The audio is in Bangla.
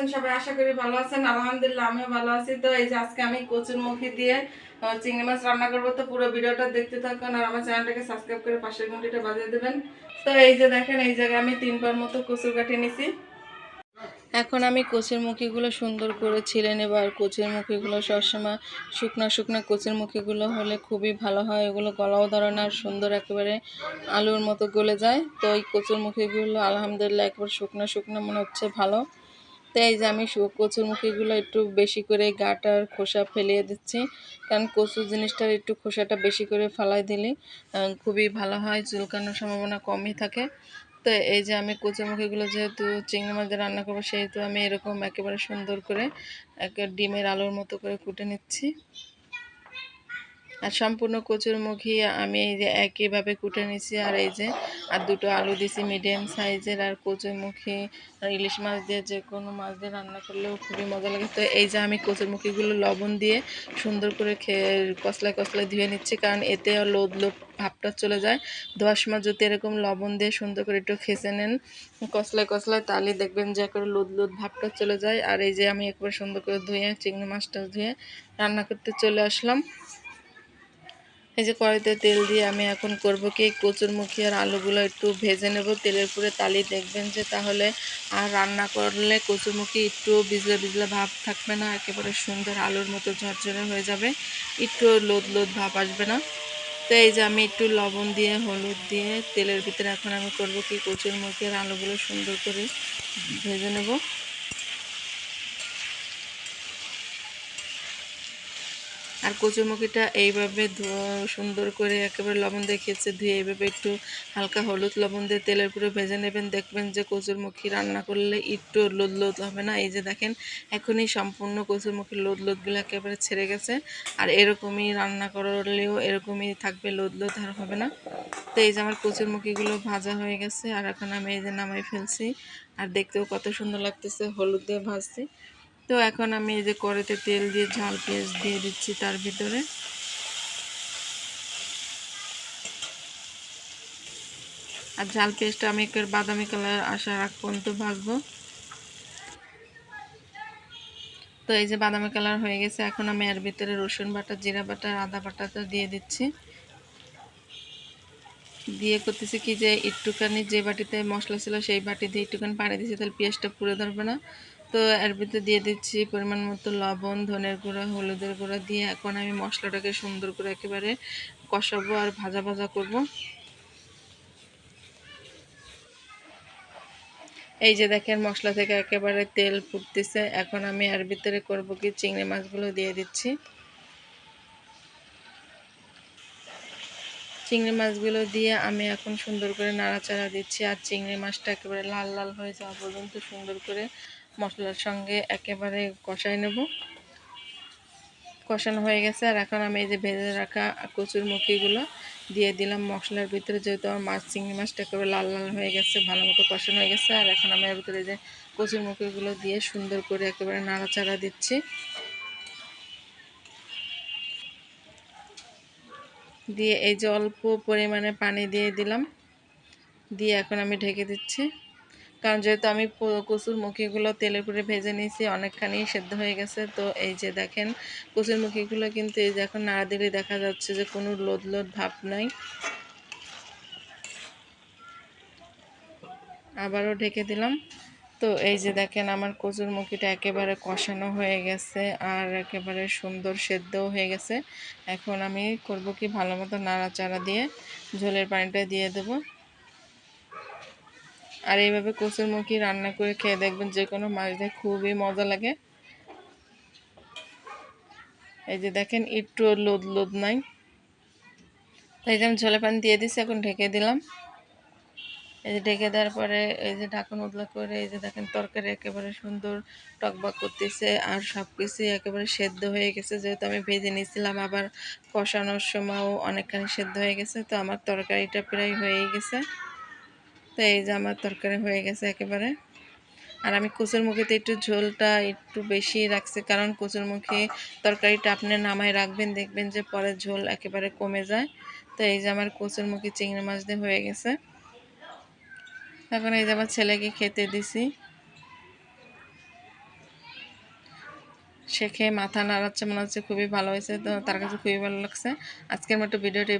আছেন? সবাই আশা করি ভালো আছেন। আলহামদুলিল্লাহ, আমিও ভালো আছি। তো এই যে আজকে আমি কচুর মুখি দিয়ে চিংড়ি মাছ রান্না করব। তো পুরো ভিডিওটা দেখতে থাকুন আর আমার চ্যানেলটাকে সাবস্ক্রাইব করে পাশের ঘন্টিটা বাজিয়ে দেবেন। তো এই যে দেখেন, এই জায়গায় আমি তিনবার মতো কচুর কাটি নিছি। এখন আমি কচুর মুখিগুলো সুন্দর করে ছিলে নেব আর কচুর মুখিগুলো সবসময় শুকনো শুকনো কচুর মুখিগুলো হলে খুবই ভালো হয়। এগুলো গলাও ধরে না, সুন্দর একেবারে আলুর মতো গলে যায়। তো এই কচুর মুখিগুলো আলহামদুলিল্লাহ একবার শুকনো শুকনো মনে হচ্ছে ভালো। তো এই যে আমি শু- কচুর মুখিগুলো একটু বেশি করে গাটার খোসা ফেলিয়ে দিচ্ছি। কারণ কচু জিনিসটার একটু খোসাটা বেশি করে ফালাই দিলে খুবই ভালো হয়, চুলকানোর সম্ভাবনা কমই থাকে। তো এই যে আমি কচুরমুখিগুলো যেহেতু চিংড়ি মাছ দিয়ে রান্না করব, সেহেতু আমি এরকম একেবারে সুন্দর করে একে ডিমের আলোর মতো করে কুটে নিচ্ছি। আর সম্পূর্ণ কচুরমুখী আমি এই যে একইভাবে কুটে নিছি আর এই যে, আর দুটো আলু দিছি মিডিয়াম সাইজের আর কচুরমুখী আর ইলিশ মাছ দিয়ে যে কোনো মাছ দিয়ে রান্না করলেও খুবই মজা লাগে। তো এই যে আমি কচুরমুখীগুলো লবণ দিয়ে সুন্দর করে খেয়ে কসলায় কসলায় ধুয়ে নিচ্ছি কারণ এতে লোদ লোদ ভাবটা চলে যায়। ধোয়ার সময় যদি এরকম লবণ দিয়ে সুন্দর করে একটু খেসে নেন, কসলায় কসলায় তাহলে দেখবেন যে একবারে লোদ লোদ ভাবটা চলে যায়। আর এই যে আমি একবার সুন্দর করে ধুয়ে চিংড়ি মাছটা ধুয়ে রান্না করতে চলে আসলাম। এই যে কড়াইতে তেল দিয়ে আমি এখন করব কি কচুরমুখী আর আলুগুলো একটু ভেজে নেব, তেলের পুরে তালি দেখবেন যে তাহলে আর রান্না করলে কচুরমুখী একটু বিজলে বিজলে ভাব থাকবে না, একেবারে সুন্দর আলুর মতো ঝরঝরে হয়ে যাবে, একটু লোদ লোদ ভাব আসবে না। তো এই যে আমি একটু লবণ দিয়ে, হলুদ দিয়ে তেলের ভিতরে এখন আমি করব কি, কচুরমুখী আর আলুগুলো সুন্দর করে ভেজে নেব। আর কচুরমুখিটা এইভাবে সুন্দর করে একেবারে লবণ দিয়ে খেয়েছে ধুয়ে এইভাবে একটু হালকা হলুদ লবণ দিয়ে তেলের পুরো ভেজে নেবেন। দেখবেন যে কচুরমুখী রান্না করলে একটু লোদ লোদ হবে না? এই যে দেখেন, এখনই সম্পূর্ণ কচুরমুখীর লোদ লোদগুলো একেবারে ছেড়ে গেছে। আর এরকমই রান্না করলেও এরকমই থাকবে, লোদ লোদ আর হবে না। তো এই যে আমার কচুরমুখিগুলো ভাজা হয়ে গেছে, আর এখন আমি এই যে নামাই ফেলছি। আর দেখতেও কত সুন্দর লাগতেছে, হলুদ দিয়ে ভাজছি। তো এখন আমি এই যে কড়াইতে তেল দিয়ে ঝাল পেঁয়াজ দিয়ে দিচ্ছি তার ভিতরে। আর ঝাল পেঁয়াজটা আমি একটু বাদামি কালার আসার আগ পর্যন্ত ভাজবো। তো এই যে বাদামি কালার হয়ে গেছে, এখন আমি এর ভিতরে রসুন বাটা, জিরা বাটা, আদা বাটাটা দিয়ে দিচ্ছি। দিয়ে করতেছি কি যে একটুখানি যে বাটিতে মশলা ছিল সেই বাটি দিয়ে একটুখানি পানি দিচ্ছি, তাহলে পেঁয়াজটা পুড়ে ধরবে না। তো এর ভিতরে দিয়ে দিচ্ছি পরিমাণ মতো লবণ, ধনের গুঁড়া, হলুদের গুঁড়া দিয়ে এখন আমি মশলাটাকে সুন্দর করে একেবারে কষাবো আর ভাজা ভাজা করব। এই যে দেখেন মশলা থেকে একেবারে তেল ফুটতেছে। এখন আমি এর ভিতরে করব কি চিংড়ি মাছগুলো দিয়ে দিচ্ছি। চিংড়ি মাছগুলো দিয়ে আমি এখন সুন্দর করে নাড়াচাড়া দিচ্ছি আর চিংড়ি মাছটা একেবারে লাল লাল হয়ে যাওয়া পর্যন্ত সুন্দর করে মশলার সঙ্গে একেবারে কষাই নেব। কষানো হয়ে গেছে আর এখন আমি এই যে ভেজে রাখা কচুর মুখিগুলো দিয়ে দিলাম মশলার ভিতরে, যেহেতু আমার মাছ, চিংড়ি মাছটা একেবারে লাল লাল হয়ে গেছে, ভালো মতো কষানো হয়ে গেছে। আর এখন আমি এর ভিতরে যে কচুর মুখিগুলো দিয়ে সুন্দর করে একেবারে নাড়াচাড়া দিচ্ছি। দিয়ে এই যে অল্প পরিমাণে পানি দিয়ে দিলাম। দিয়ে এখন আমি ঢেকে দিচ্ছি। কারণ যেহেতু আমি কচুর মুখিগুলো তেলের উপরে ভেজে নিয়েছি, অনেকখানি সেদ্ধ হয়ে গেছে। তো এই যে দেখেন, কচুর মুখিগুলো কিন্তু এই যে এখন নাড়া দিলে দেখা যাচ্ছে যে কোনো লোদ লোদ ভাব নাই। আবারও ঢেকে দিলাম। তো এই যে দেখেন, আমার কচুর মুখিটা একেবারে কষানো হয়ে গেছে আর একেবারে সুন্দর সেদ্ধও হয়ে গেছে। এখন আমি করব কি ভালো মতো নাড়াচাড়া দিয়ে ঝোলের পানিটা দিয়ে দেবো। আর এইভাবে কচুর মুখি রান্না করে খেয়ে দেখবেন যে কোনো মাছ দিয়ে খুবই মজা লাগে। এই যে দেখেন একটু লোদ লোদ নাই। যে আমি ঝোলে পানি দিয়ে দিছি, এখন ঢেকে দিলাম। এই যে ঢেকে দেওয়ার পরে এই যে ঢাকন উদলা করে এই যে দেখেন, তরকারি একেবারে সুন্দর টকবক করতেছে আর সব কিছুই একেবারে সেদ্ধ হয়ে গেছে। যেহেতু আমি ভেজে নিয়েছিলাম, আবার কষানোর সময়ও অনেকখানি সেদ্ধ হয়ে গেছে, তো আমার তরকারিটা প্রায় হয়েই গেছে। তো এই যে আমার তরকারি হয়ে গেছে একেবারে। আর আমি কচুর মুখিতে একটু ঝোলটা একটু বেশি রাখছি, কারণ কচুর মুখে তরকারিটা আপনি নামায় রাখবেন, দেখবেন যে পরে ঝোল একেবারে কমে যায়। তো এই যে আমার কচুর মুখে চিংড়ি মাছ দিয়ে হয়ে গেছে। এখন এই যে আমার ছেলেকে খেতে দিছি। সে খেয়ে মাথা নাড়াচ্ছে, মনে হচ্ছে খুবই ভালো হয়েছে, তো তার কাছে খুবই ভালো লাগছে। আজকের মতো ভিডিওটি।